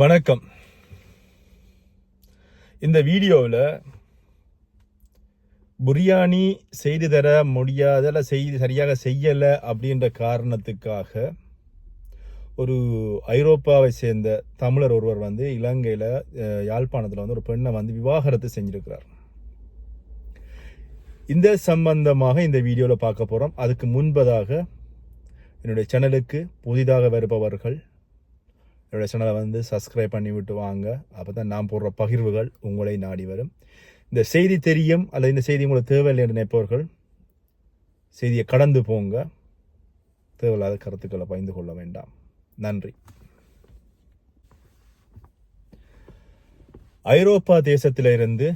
வணக்கம். இந்த வீடியோவில் பிரியாணி செய்து தர முடியாதல செய்து சரியாக செய்யலை அப்படின்ற காரணத்துக்காக ஒரு ஐரோப்பாவை சேர்ந்த தமிழர் ஒருவர் வந்து இலங்கையில் யாழ்ப்பாணத்தில் வந்து ஒரு பெண்ணை வந்து விவாகரத்து செஞ்சிருக்கிறார். இந்த சம்பந்தமாக இந்த வீடியோவில் பார்க்க போகிறோம் அதுக்கு முன்பதாக என்னுடைய சேனலுக்கு புதிதாக வருபவர்கள் என்னோட சேனலை வந்து சப்ஸ்கிரைப் பண்ணி விட்டு வாங்க. அப்போ தான் நான் போடுற பகிர்வுகள் உங்களை நாடி வரும். இந்த செய்தி தெரியும் அல்லது இந்த செய்தி உங்களுக்கு தேவையில்லை என்று நினைப்பவர்கள் செய்தியை கடந்து போங்க. தேவையில்லாத கருத்துக்களை பகிர்ந்து கொள்ள வேண்டாம். நன்றி. ஐரோப்பா தேசத்திலிருந்து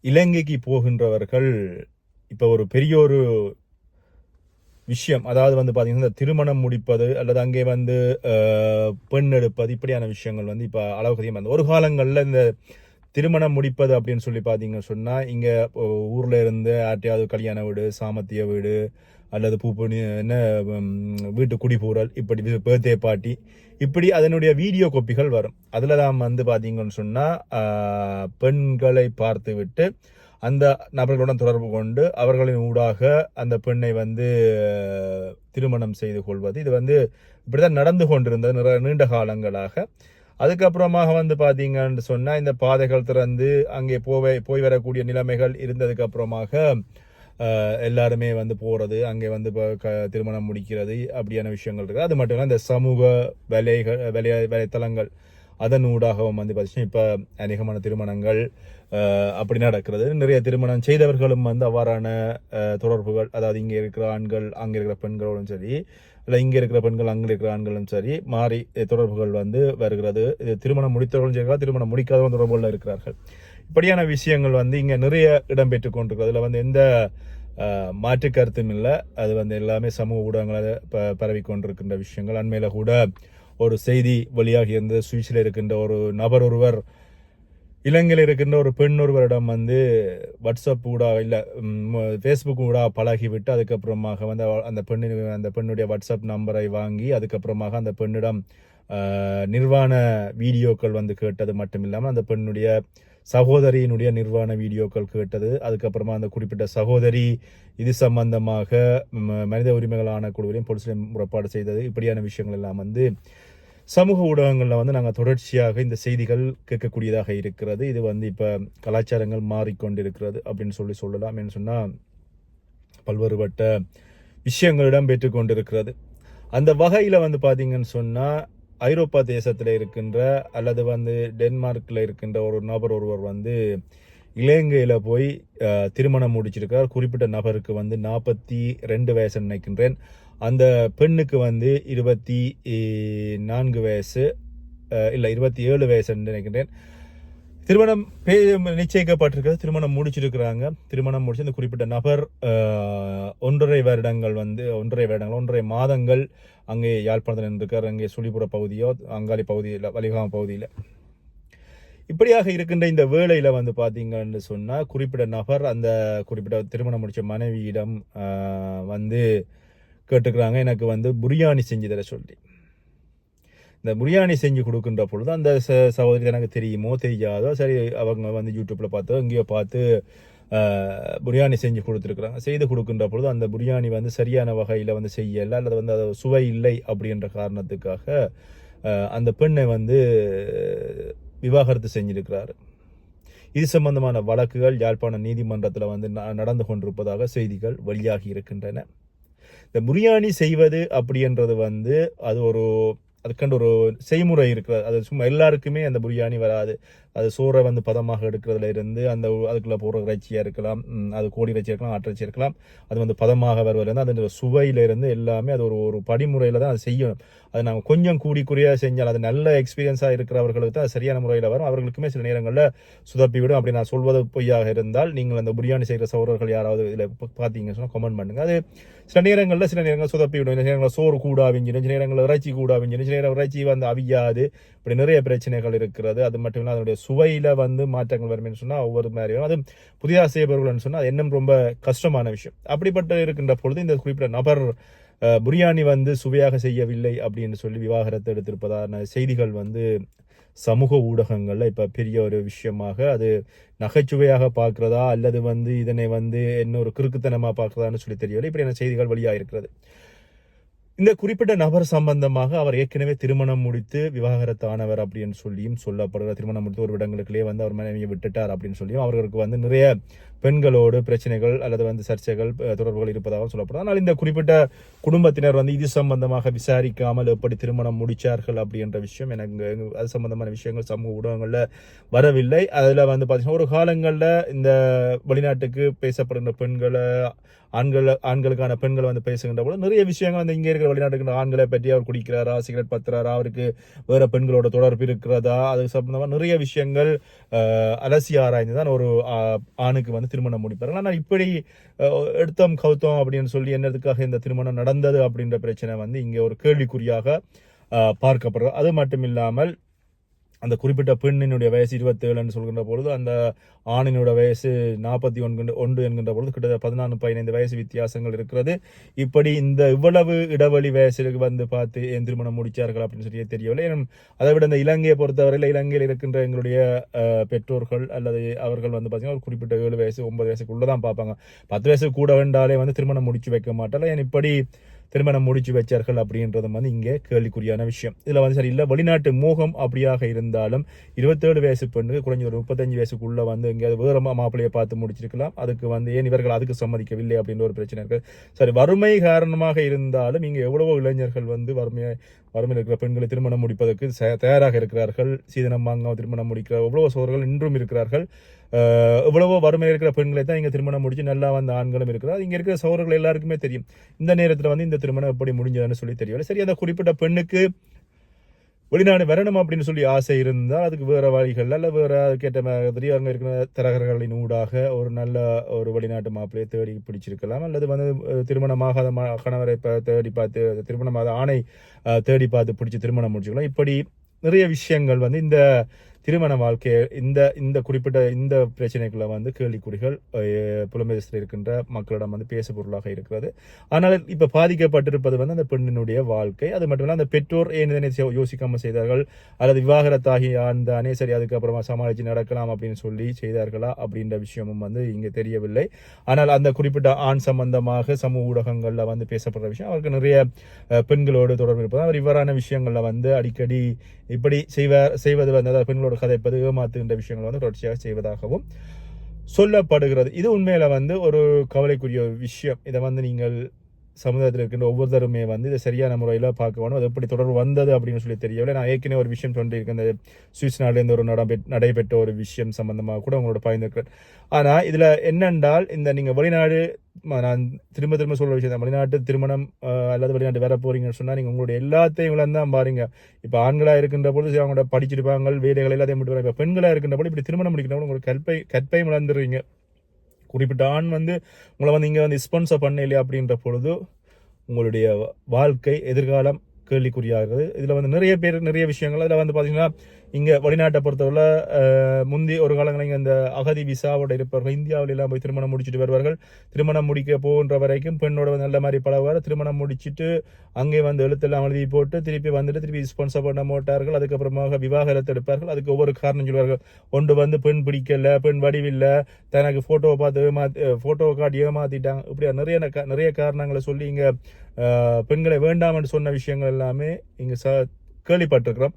இலங்கைக்கு போகின்றவர்கள் இப்போ ஒரு பெரிய ஒரு விஷயம் அதாவது வந்து பார்த்தீங்கன்னா இந்த திருமணம் முடிப்பது அல்லது அங்கே வந்து பெண் எடுப்பது இப்படியான விஷயங்கள் வந்து இப்போ அளவுக்கு அதிகமாக இருந்தது. ஒரு காலங்களில் இந்த திருமணம் முடிப்பது அப்படின்னு சொல்லி பார்த்தீங்கன்னு சொன்னால் இங்கே ஊரில் இருந்து யார்ட்டையாவது கல்யாண வீடு சாமத்திய வீடு அல்லது பூப்பணி என்ன வீட்டு குடிபூரல் இப்படி பேர்தே பாட்டி இப்படி அதனுடைய வீடியோ கோப்பிகள் வரும் அதில் தான் வந்து பார்த்தீங்கன்னு சொன்னால் பெண்களை பார்த்து விட்டு அந்த நபர்களுடன் தொடர்பு கொண்டு அவர்களின் ஊடாக அந்த பெண்ணை வந்து திருமணம் செய்து கொள்வது. இது வந்து இப்படிதான் நடந்து கொண்டிருந்தது நிற- நீண்ட காலங்களாக. அதுக்கப்புறமாக வந்து பார்த்தீங்கன்னு சொன்னால் இந்த பாதைகள் திறந்து அங்கே போவே போய் வரக்கூடிய நிலைமைகள் இருந்ததுக்கப்புறமாக எல்லாருமே வந்து போகிறது அங்கே வந்து இப்போ க திருமணம் முடிக்கிறது அப்படியான விஷயங்கள் இருக்குது அது மட்டும் இல்லை இந்த சமூக வலைகள் வேலை வலைத்தளங்கள் அதன் ஊடாகவும் வந்து பார்த்தீங்கன்னா இப்போ அநேகமான திருமணங்கள் அப்படி நடக்கிறது. நிறைய திருமணம் செய்தவர்களும் வந்து அவ்வாறான தொடர்புகள் அதாவது இங்கே இருக்கிற ஆண்கள் அங்கே இருக்கிற பெண்களோடும் சரி இல்லை இங்கே இருக்கிற பெண்கள் அங்கே இருக்கிற ஆண்களும் சரி மாறி தொடர்புகள் வந்து வருகிறது. இது திருமணம் முடித்தவர்களும் சரி திருமணம் முடிக்காதவங்க தொடர்புகளில் இருக்கிறார்கள். இப்படியான விஷயங்கள் வந்து இங்கே நிறைய இடம்பெற்று கொண்டிருக்கிறது. அதில் வந்து எந்த மாற்று கருத்தும் இல்லை. அது வந்து எல்லாமே சமூக ஊடகங்களில் ப பரவி கொண்டிருக்கின்ற விஷயங்கள். அண்மையில் கூட ஒரு செய்தி வழியாக இருந்தது. சுவிஸில் இருக்கின்ற ஒரு நபர் ஒருவர் இலங்கையில் இருக்கின்ற ஒரு பெண் ஒருவரிடம் வந்து வாட்ஸ்அப் ஊடாக இல்லை ஃபேஸ்புக் ஊடாக பழகிவிட்டு அதுக்கப்புறமாக வந்து அந்த பெண்ணின் அந்த பெண்ணுடைய வாட்ஸ்அப் நம்பரை வாங்கி அதுக்கப்புறமாக அந்த பெண்ணிடம் நிர்வாண வீடியோக்கள் வந்து கேட்டது மட்டும் இல்லாமல் அந்த பெண்ணுடைய சகோதரியினுடைய நிர்வாண வீடியோக்கள் கேட்டது. அதுக்கப்புறமா அந்த குறிப்பிட்ட சகோதரி இது சம்பந்தமாக மனித உரிமைகள் ஆணைக்குழுவிலையும் போலீஸ்லையும் முறைப்பாடு செய்தது. இப்படியான விஷயங்கள் எல்லாம் வந்து சமூக ஊடகங்களில் வந்து நாங்கள் தொடர்ச்சியாக இந்த செய்திகள் கேட்கக்கூடியதாக இருக்கிறது. இது வந்து இப்போ கலாச்சாரங்கள் மாறிக்கொண்டிருக்கிறது அப்படின்னு சொல்லி சொல்லலாம் என்று சொன்னால் பல்வேறுபட்ட விஷயங்களிடம் பெற்றுக்கொண்டிருக்கிறது. அந்த வகையில் வந்து பார்த்தீங்கன்னு சொன்னால் ஐரோப்பா தேசத்தில் இருக்கின்ற அல்லது வந்து டென்மார்க்கில் இருக்கின்ற ஒரு நபர் ஒருவர் வந்து இலங்கையில் போய் திருமணம் முடிச்சிருக்கார். குறிப்பிட்ட நபருக்கு வந்து நாற்பத்தி ரெண்டு வயசு நினைக்கின்றேன். அந்த பெண்ணுக்கு வந்து இருபத்தி நான்கு வயசு இல்லை இருபத்தி ஏழு வயசுன்னு நினைக்கிறேன் திருமணம் பே- நிச்சயிக்கப்பட்டிருக்கிறது. திருமணம் முடிச்சிருக்கிறாங்க. திருமணம் முடிச்சு இந்த குறிப்பிட்ட நபர் ஒன்றரை வருடங்கள் வந்து ஒன்றரை வருடங்கள் ஒன்றரை மாதங்கள் அங்கே யாழ்ப்பாணத்தில் இருந்திருக்கார். அங்கே சுழிபுற பகுதியோ அங்காளி பகுதியில் வலிகாம பகுதியில். இப்படியாக இருக்கின்ற இந்த வேலையில் வந்து பார்த்தீங்கன்னு சொன்னால் குறிப்பிட்ட நபர் அந்த குறிப்பிட்ட திருமணம் முடித்த மனைவியிடம் வந்து கேட்டுக்கிறாங்க. எனக்கு வந்து பிரியாணி செஞ்சு தர சொல்லி. இந்த பிரியாணி செஞ்சு கொடுக்குன்ற பொழுது அந்த ச- சகோதரி எனக்கு தெரியுமோ தெரியாதோ சரி அவங்க வந்து யூடியூப்பில் பார்த்தோ எங்கேயோ பார்த்து பிரியாணி செஞ்சு கொடுத்துருக்குறாங்க. செய்து கொடுக்குன்ற பொழுது அந்த பிரியாணி வந்து சரியான வகையில் வந்து செய்யலை அல்லது வந்து அது சுவை இல்லை அப்படின்ற காரணத்துக்காக அந்த பெண்ணை வந்து விவாகரத்து செஞ்சிருக்கிறாரு. இது சம்பந்தமான வழக்குகள் யாழ்ப்பாண நீதிமன்றத்தில் வந்து ந- நடந்து கொண்டிருப்பதாக செய்திகள் வெளியாகி இருக்கின்றன. இந்த பிரியாணி செய்வது அப்படின்றது வந்து அது ஒரு அதுக்கண்டு ஒரு செய்முறை இருக்கிறது. அது சும்மா எல்லாருக்குமே அந்த பிரியாணி வராது. அது சோறை வந்து பதமாக எடுக்கிறதுல இருந்து அந்த அதுக்குள்ள போடுற இறைச்சியாக இருக்கலாம் அது கோழி இறைச்சி இருக்கலாம் ஆட்டிறைச்சி இருக்கலாம் அது வந்து பதமாக வருவதுலேருந்து அதனுடைய சுவையிலேருந்து எல்லாமே அது ஒரு ஒரு படிமுறையில் தான் அது செய்யணும். அது நாங்கள் கொஞ்சம் கூடி குறியாக செஞ்சால் அது நல்ல எக்ஸ்பீரியன்ஸாக இருக்கிறவர்களுக்கு தான் சரியான முறையில் வரும். அவர்களுக்குமே சில நேரங்களில் சுதப்பி விடும். அப்படி நான் சொல்வது பொய்யாக இருந்தால் நீங்கள் அந்த பிரியாணி செய்கிற சோழர்கள் யாராவது இதில் பார்த்தீங்கன்னு சொன்னால் கமெண்ட் பண்ணுங்கள் அது சில நேரங்களில் சில நேரங்கள் சொதப்பி விடும். சில நேரங்களில் சோறு கூட அவிஞ்சிடும். சில நேரங்களில் இறைச்சி கூட அவிஞ்சிடும். சில நேரம் இறைச்சி வந்து அவியாது. இப்படி நிறைய பிரச்சனைகள் இருக்கிறது. அது மட்டும் இல்லை அதனுடைய சுவையில் வந்து மாற்றங்கள் வரும்னு சொன்னால் ஒவ்வொரு மாதிரி வரும். அது புதிதாக செய்பவர்கள்னு சொன்னால் அது இன்னும் ரொம்ப கஷ்டமான விஷயம். அப்படிப்பட்ட இருக்கின்ற பொழுது இந்த குறிப்பிட்ட நபர் பிரியாணி வந்து சுவையாக செய்யவில்லை அப்படின்னு சொல்லி விவாகரத்தை எடுத்திருப்பதான செய்திகள் வந்து சமூக ஊடகங்களில் இப்போ பெரிய ஒரு விஷயமாக அது நகைச்சுவையாக பார்க்குறதா அல்லது வந்து இதனை வந்து என்ன ஒரு கிறுக்குத்தனமா பார்க்குறதான்னு சொல்லி தெரியவில்லை. இப்படியான செய்திகள் வெளியாக இருக்கிறது இந்த குறிப்பிட்ட நபர் சம்பந்தமாக அவர் ஏற்கனவே திருமணம் முடித்து விவாகரத்து ஆனவர் அப்படின்னு சொல்லியும் சொல்லப்படுகிற திருமணம் முடித்து ஒரு இடங்களுக்குள்ளே வந்து அவர் மனைவியை விட்டுட்டார் அப்படின்னு சொல்லியும் அவர்களுக்கு வந்து நிறைய பெண்களோடு பிரச்சனைகள் அல்லது வந்து சர்ச்சைகள் தொடர்புகள் இருப்பதாக சொல்லப்படும் ஆனால் இந்த குறிப்பிட்ட குடும்பத்தினர் வந்து இது சம்பந்தமாக விசாரிக்காமல் எப்படி திருமணம் முடித்தார்கள் அப்படின்ற விஷயம் எனக்கு அது சம்பந்தமான விஷயங்கள் சமூக ஊடகங்களில் வரவில்லை. அதில் வந்து பார்த்தீங்கன்னா ஒரு காலங்களில் இந்த வெளிநாட்டுக்கு பேசப்படுகின்ற பெண்களை ஆண்கள் ஆண்களுக்கான பெண்கள் வந்து பேசுகின்ற போது நிறைய விஷயங்கள் வந்து இங்கே இருக்கிற வெளிநாட்டுக்கு ஆண்களை பற்றி அவர் குடிக்கிறாரா சிகரெட் பத்துறாரா அவருக்கு வேற பெண்களோட தொடர்பு இருக்கிறதா? அது சம்பந்தமாக நிறைய விஷயங்கள் அலசி ஆராய்ந்து தான் ஒரு ஆணுக்கு வந்து திருமணம் முடிப்பார். ஆனால் இப்படி எடுத்தோம் கவுத்தோம் அப்படின்னு சொல்லி என்னதுக்காக இந்த திருமணம் நடந்தது அப்படின்ற பிரச்சனை வந்து இங்கே ஒரு கேள்விக்குறியாக பார்க்கப்படுறது அது மட்டும் இல்லாமல் அந்த குறிப்பிட்ட பெண்ணினுடைய வயசு இருபத்தேழுன்னு சொல்கின்ற பொழுது அந்த ஆணினுடைய வயசு நாற்பத்தி ஒன்று ஒன்று என்கின்ற பொழுது கிட்டத்தட்ட பதினான்கு பதினைந்து வயசு வித்தியாசங்கள் இருக்கிறது. இப்படி இந்த இவ்வளவு இடைவெளி வயசுக்கு வந்து பார்த்து ஏன் திருமணம் முடித்தார்கள் அப்படின்னு சொல்லி தெரியவில்லை. ஏன்னா, அதை விட இந்த இலங்கையை பொறுத்தவரையில் இலங்கையில் இருக்கின்ற எங்களுடைய பெற்றோர்கள் அல்லது அவர்கள் வந்து பார்த்தீங்கன்னா ஒரு குறிப்பிட்ட ஏழு வயசு ஒன்பது வயசுக்குள்ளே தான் பார்ப்பாங்க. பத்து வயசு கூட வேண்டாலே வந்து திருமணம் முடிச்சு வைக்க மாட்டாங்க ஏன் இப்படி திருமணம் முடிச்சு வச்சார்கள் அப்படின்றதும் வந்து இங்கே கேள்விக்குறியான விஷயம். இதில் வந்து சரி இல்லை வெளிநாட்டு மோகம் அப்படியாக இருந்தாலும் இருபத்தேழு வயசு பெண்ணுக்கு குறைஞ்ச ஒரு முப்பத்தஞ்சு வயசுக்குள்ள வந்து எங்கேயாவது வேற மாப்பிள்ளையை பார்த்து முடிச்சிருக்கலாம். அதுக்கு வந்து ஏன் இவர்கள் அதுக்கு சம்மதிக்கவில்லை அப்படின்ற ஒரு பிரச்சனை இருக்குது சரி வறுமை காரணமாக இருந்தாலும் இங்கே எவ்வளவோ இளைஞர்கள் வந்து வறுமையை வறுமையில் இருக்கிற பெண்களை திருமணம் முடிப்பதற்கு தயாராக இருக்கிறார்கள். சீதனம் வாங்க திருமணம் முடிக்கிற எவ்வளவோ சோழர்கள் இன்றும் இருக்கிறார்கள். எவ்வளவோ வறுமையில் இருக்கிற பெண்களை தான் இங்கே திருமணம் முடிச்சு நல்லா வந்த ஆண்களும் இருக்கிறார் இங்கே இருக்கிற சோழர்கள் எல்லாருக்குமே தெரியும். இந்த நேரத்தில் வந்து இந்த திருமணம் எப்படி முடிஞ்சதுன்னு சொல்லி தெரியல சரி அந்த குறிப்பிட்ட பெண்ணுக்கு வெளிநாடு வரணும் அப்படின்னு சொல்லி ஆசை இருந்தால் அதுக்கு வேறு வழிகள் அல்ல வேறு அதுக்கேற்ற மாதிரி அங்கே இருக்கிற தரகர்களின் ஊடாக ஒரு நல்ல ஒரு வெளிநாட்டு மாப்பிள்ளையை தேடி பிடிச்சிருக்கலாம். அல்லது வந்து திருமணமாகாத கணவரை இப்போ தேடி பார்த்து திருமணமாகாத ஆணை தேடி பார்த்து பிடிச்சி திருமணம் முடிச்சுக்கலாம். இப்படி நிறைய விஷயங்கள் வந்து இந்த திருமண வாழ்க்கை இந்த இந்த குறிப்பிட்ட இந்த பிரச்சனைகளை வந்து கேள்விக்குறிகள் அஹ், புலம்பெயர்ச்சியில் இருக்கின்ற மக்களிடம் வந்து பேசு பொருளாக இருக்கிறது. ஆனால் இப்போ பாதிக்கப்பட்டிருப்பது வந்து அந்த பெண்ணினுடைய வாழ்க்கை. அது மட்டும் இல்ல அந்த பெற்றோர் ஏன் இதனை யோசிக்காமல் செய்தார்கள்? அல்லது விவாகரத்தாகி ஆண்டானே சரி அதுக்கப்புறமா சமாளித்து நடக்கலாம் அப்படின்னு சொல்லி செய்தார்களா? அப்படின்ற விஷயமும் வந்து இங்கே தெரியவில்லை. ஆனால் அந்த குறிப்பிட்ட ஆண் சம்பந்தமாக சமூக ஊடகங்களில் வந்து பேசப்படுற விஷயம் அவருக்கு நிறைய பெண்களோடு தொடர்பு இருப்பதால் அவர் இவ்வாறான விஷயங்களில் வந்து அடிக்கடி இப்படி செய்வார் செய்வது வந்து அதாவது பெண்களோட கதைப்பது ஏமாத்துகின்ற விஷயங்களை வந்து தொடர்ச்சியாக செய்வதாகவும் சொல்லப்படுகிறது. இது உண்மையில் வந்து ஒரு கவலைக்குரிய விஷயம். இதை வந்து நீங்கள் சமுதாயத்தில் இருக்கின்ற ஒவ்வொருத்தருமே வந்து இதை சரியான முறையில் பார்க்க வேணும். அது எப்படி தொடர்பு வந்தது அப்படின்னு சொல்லி தெரியவில்லை. நான் ஏற்கனவே ஒரு விஷயம் சொல்லியிருக்கேன். இந்த சுவிஸ் நாடுலேருந்து ஒரு நடைபெற் நடைபெற்ற ஒரு விஷயம் சம்பந்தமாக கூட உங்களோட பகிர்ந்துக்கிறேன். ஆனால் இதில் என்னென்றால் இந்த நீங்கள் வெளிநாடு நான் திரும்ப திரும்ப சொல்ற விஷயம் தான். வெளிநாட்டு திருமணம் அல்லது வெளிநாட்டு வர போறீங்கன்னு சொன்னா நீங்க உங்களுடைய எல்லாத்தையும் இவ்வளவு தான் பாருங்க. இப்ப ஆண்களா இருக்கின்ற பொழுது அவங்களோட படிச்சிருப்பாங்க வேலைகள் எல்லாத்தையும் விட்டு இப்ப பெண்களா இருக்கின்ற பொழுது இப்படி திருமணம் முடிக்கிறவங்க பொழுது உங்களுக்கு கற்பை கற்பையும் இழந்துருவீங்க குறிப்பிட்ட ஆண் வந்து உங்களை வந்து இங்க வந்து ஸ்பான்சர் பண்ண இல்லையா அப்படின்ற பொழுது உங்களுடைய வாழ்க்கை எதிர்காலம் கேள்விக்குறியாகிறது. இதில் வந்து நிறைய பேர் நிறைய விஷயங்கள். இதில் வந்து பார்த்திங்கன்னா இங்கே வெளிநாட்டை பொறுத்தவரை முந்தி ஒரு காலங்களில் இங்கே இந்த அகதி விசாவோட இருப்பவர்கள் இந்தியாவில எல்லாம் போய் திருமணம் முடிச்சுட்டு வருவார்கள். திருமணம் முடிக்க போகின்ற வரைக்கும் பெண்ணோட வந்து நல்ல மாதிரி பழகுவார். திருமணம் முடிச்சிட்டு அங்கே வந்து எழுத்தெல்லாம் எழுதி போட்டு திருப்பி வந்துட்டு திருப்பி ஸ்பான்சர் பண்ண மாட்டார்கள். அதுக்கப்புறமாக விவாகரத்து எடுப்பார்கள். அதுக்கு ஒவ்வொரு காரணம் சொல்வார்கள். ஒன்று வந்து பெண் பிடிக்கல பெண் வடிவில்லை தனக்கு ஃபோட்டோவை பார்த்து ஏமாத்தி ஃபோட்டோவை காட்டி ஏமாத்திட்டாங்க. இப்படியா நிறைய நிறைய காரணங்களை சொல்லி இங்கே பெண்களை வேண்டாம் என்று சொன்ன விஷயங்கள் எல்லாமே இங்கே ச கேள்விப்பட்டிருக்கிறோம்.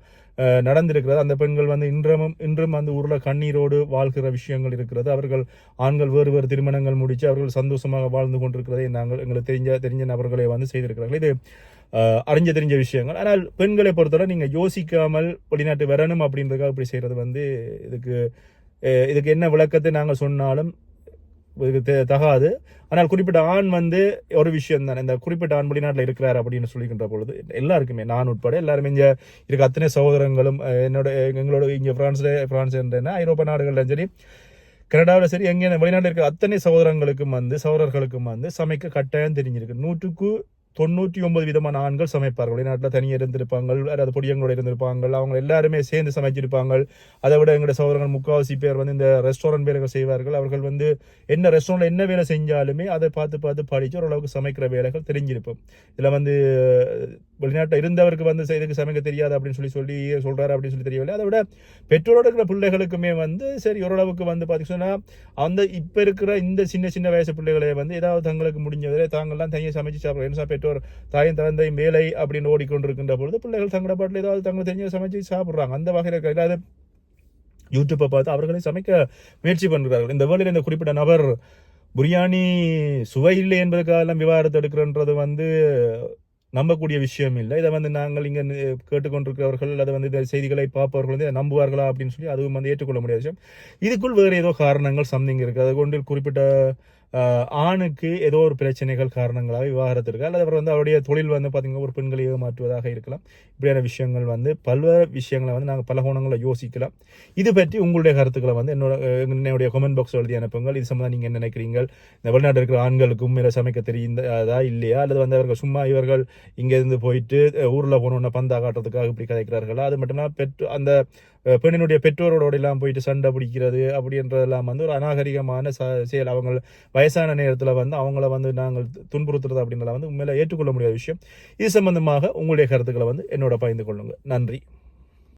நடந்திருக்கிறது. அந்த பெண்கள் வந்து இன்றமும் இன்றும் அந்த ஊரில் கண்ணீரோடு வாழ்கிற விஷயங்கள் இருக்கிறது. அவர்கள் ஆண்கள் வேறு வேறு திருமணங்கள் முடித்து அவர்கள் சந்தோஷமாக வாழ்ந்து கொண்டிருக்கிறதை நாங்கள் எங்களுக்கு தெரிஞ்ச தெரிஞ்ச நபர்களை வந்து செய்திருக்கிறார்கள். இது அறிஞ்ச தெரிஞ்ச விஷயங்கள். ஆனால் பெண்களை பொறுத்தவரை நீங்கள் யோசிக்காமல் வெளிநாட்டு வரணும் அப்படின்றதுக்காக இப்படி செய்கிறது வந்து இதுக்கு இதுக்கு என்ன விளக்கத்தை நாங்கள் சொன்னாலும் தகாது. ஆனால் குறிப்பிட்ட ஆண் வந்து ஒரு விஷயம் தான் இந்த குறிப்பிட்ட ஆண் வெளிநாட்டில் இருக்கிறார் அப்படின்னு சொல்லிக்கின்ற பொழுது எல்லாருக்குமே நான் உட்பட எல்லாருமே இங்கே இருக்க அத்தனை சகோதரங்களும் என்னோட எங்களோட இங்கே ஃப்ரான்ஸில் ஃப்ரான்ஸ் என்ன ஐரோப்பா நாடுகள்லையும் சரி கனடாவில் சரி எங்கே வெளிநாட்டில் இருக்க அத்தனை சகோதரங்களுக்கும் வந்து சகோதரர்களுக்கும் வந்து சமைக்க கட்டாயம் தெரிஞ்சிருக்கு. நூற்றுக்கு தொண்ணூற்றி ஒன்பது விதமான ஆண்கள் சமைப்பார்கள். வெளிநாட்டில் தனியாக இருந்திருப்பாங்க அல்லது பொடியங்களோட இருந்திருப்பாங்க அவங்க எல்லாருமே சேர்ந்து சமைச்சிருப்பாங்க. அதை விட எங்களுடைய சோதரங்கள் முக்காவாசி பேர் வந்து இந்த ரெஸ்டாரண்ட் வேலைகள் செய்வார்கள். அவர்கள் வந்து என்ன ரெஸ்டாரண்ட்டில் என்ன வேலை செஞ்சாலுமே அதை பார்த்து பார்த்து படித்து ஓரளவுக்கு சமைக்கிற வேலைகள் தெரிஞ்சிருக்கும் இதில் வந்து வெளிநாட்டில் இருந்தவருக்கு வந்து இதுக்கு சமைக்க தெரியாது அப்படின்னு சொல்லி சொல்லி சொல்றாரு அப்படின்னு சொல்லி தெரியவில்லை. அதை விட பெற்றோரோட இருக்கிற பிள்ளைகளுக்குமே வந்து சரி ஓரளவுக்கு வந்து பார்த்தீங்கன்னா அந்த இப்போ இருக்கிற இந்த சின்ன சின்ன வயசு பிள்ளைகளை வந்து ஏதாவது தங்களுக்கு முடிஞ்சதில் தாங்கள்லாம் தனியாக சமைச்சு சாப்பிட்றோம் என்ன பெற்றோர் தாயும் தந்தை மேலை அப்படின்னு ஓடிக்கொண்டிருக்கின்ற பொழுது பிள்ளைகள் தங்களோட பாட்டில் ஏதாவது தங்களுக்கு தெரிஞ்ச சமைச்சு சாப்பிட்றாங்க. அந்த வகையில் கிடையாது இல்லாத யூடியூப்பை பார்த்து அவர்களே சமைக்க முயற்சி பண்ணுறார்கள் இந்த வேலையில் இந்த குறிப்பிட்ட நபர் பிரியாணி சுவை இல்லை என்பதற்காக விவாதத்தை எடுக்கிறன்றது வந்து நம்பக்கூடிய விஷயம் இல்லை. இதை வந்து நாங்கள் இங்கே கேட்டுக்கொண்டிருக்கிறவர்கள் அதை வந்து இந்த செய்திகளை பார்ப்பவர்கள் வந்து நம்புவார்களா அப்படின்னு சொல்லி அதுவும் வந்து ஏற்றுக்கொள்ள முடியாத விஷயம். இதுக்குள் வேறு ஏதோ காரணங்கள் சம்திங் இருக்குது அது கொண்டு குறிப்பிட்ட ஆணுக்கு ஏதோ ஒரு பிரச்சனைகள் காரணங்களாக விவாகரத்து இருக்கு? அல்லது அவர் வந்து அவருடைய தொழில் வந்து பார்த்தீங்கன்னா ஒரு பெண்களை ஏமாற்றுவதாக இருக்கலாம். இப்படியான விஷயங்கள் வந்து பல்வேறு விஷயங்களை வந்து நாங்கள் பல கோணங்களில் யோசிக்கலாம். இது பற்றி உங்களுடைய கருத்துக்களை வந்து என்னோட என்னுடைய கமெண்ட் பாக்ஸ் எழுதி அனுப்புங்கள். இது சம்மந்தம் நீங்கள் என்ன நினைக்கிறீங்க இந்த வெளிநாட்டில் இருக்கிற ஆண்களுக்கும் மேலே சமைக்க தெரியுதா இல்லையா? அல்லது வந்து அவர்கள் சும்மா இவர்கள் இங்கேருந்து போயிட்டு ஊரில் போனோன்னே போனோன்னு பந்தா காட்டுறதுக்காக இப்படி கதைக்கிறார்களா? அது மட்டும் இல்லாமல் பெற்று அந்த பெண்ணினுடைய பெற்றோரோட எல்லாம் போயிட்டு சண்டை பிடிக்கிறது அப்படின்றதெல்லாம் வந்து ஒரு அநாகரிகமான ச செயல். அவங்க வயசான நேரத்தில் வந்து அவங்கள வந்து நாங்கள் துன்புறுத்துறது அப்படின்றத வந்து உண்மையில ஏற்றுக்கொள்ள முடியாத விஷயம். இது சம்பந்தமாக உங்களுடைய கருத்துக்களை வந்து என்னோட பகிர்ந்து கொள்ளுங்கள் நன்றி.